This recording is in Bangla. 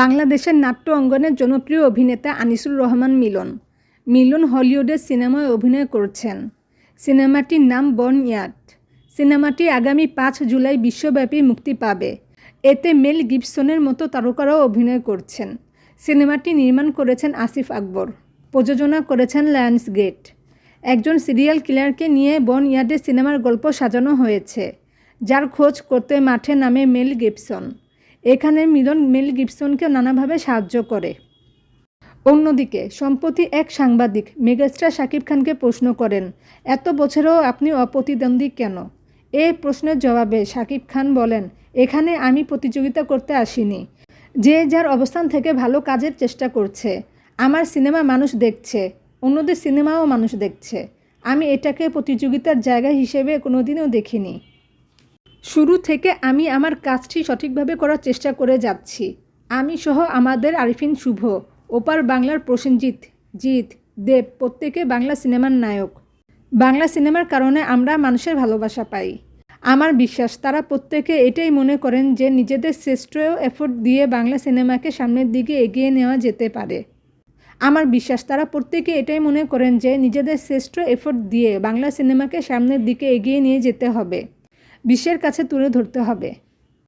বাংলাদেশের নাট্য অঙ্গনের জনপ্রিয় অভিনেতা আনিসুর রহমান মিলন। মিলন হলিউডের সিনেমায় অভিনয় করছেন। সিনেমাটির নাম বর্ন ইয়াট। সিনেমাটি আগামী পাঁচ জুলাই বিশ্বব্যাপী মুক্তি পাবে। এতে মেল গিবসনের মতো তারকারাও অভিনয় করছেন। সিনেমাটি নির্মাণ করেছেন আসিফ আকবর। প্রযোজনা করেছেন লায়ন্স গেট একজন সিরিয়াল কিলারকে নিয়ে বন ইয়ার্ডে সিনেমার গল্প সাজানো হয়েছে, যার খোঁজ করতে মাঠে নামে মেল গিবসন। এখানে মিলন মেল গিবসনকে নানাভাবে সাহায্য করে। অন্যদিকে, সম্প্রতি এক সাংবাদিক মেগাস্টার শাকিব খানকে প্রশ্ন করেন, এত বছরেও আপনি অপ্রতিদ্বন্দ্বী কেন? এই প্রশ্নের জবাবে শাকিব খান বলেন, এখানে আমি প্রতিযোগিতা করতে আসিনি। যে যার অবস্থান থেকে ভালো কাজের চেষ্টা করছে। আমার সিনেমা মানুষ দেখছে, অন্যদের সিনেমাও মানুষ দেখছে। আমি এটাকে প্রতিযোগিতার জায়গা হিসেবে কোনোদিনও দেখিনি। শুরু থেকে আমি আমার কাজটি সঠিকভাবে করার চেষ্টা করে যাচ্ছি। আমি সহ আমাদের আরিফিন শুভ, ওপার বাংলার প্রসেনজিৎ, জিৎ, দেব, প্রত্যেকে বাংলা সিনেমার নায়ক। বাংলা সিনেমার কারণে আমরা মানুষের ভালোবাসা পাই। আমার বিশ্বাস, তারা প্রত্যেকে এটাই মনে করেন যে নিজেদের শ্রেষ্ঠ এফোর্ট দিয়ে বাংলা সিনেমাকে সামনের দিকে এগিয়ে নেওয়া যেতে পারে। আমার বিশ্বাস, তারা প্রত্যেকে এটাই মনে করেন যে নিজেদের শ্রেষ্ঠ এফোর্ট দিয়ে বাংলা সিনেমাকে সামনের দিকে এগিয়ে নিয়ে যেতে হবে। বিশ্বের কাছে তুলে ধরতে হবে।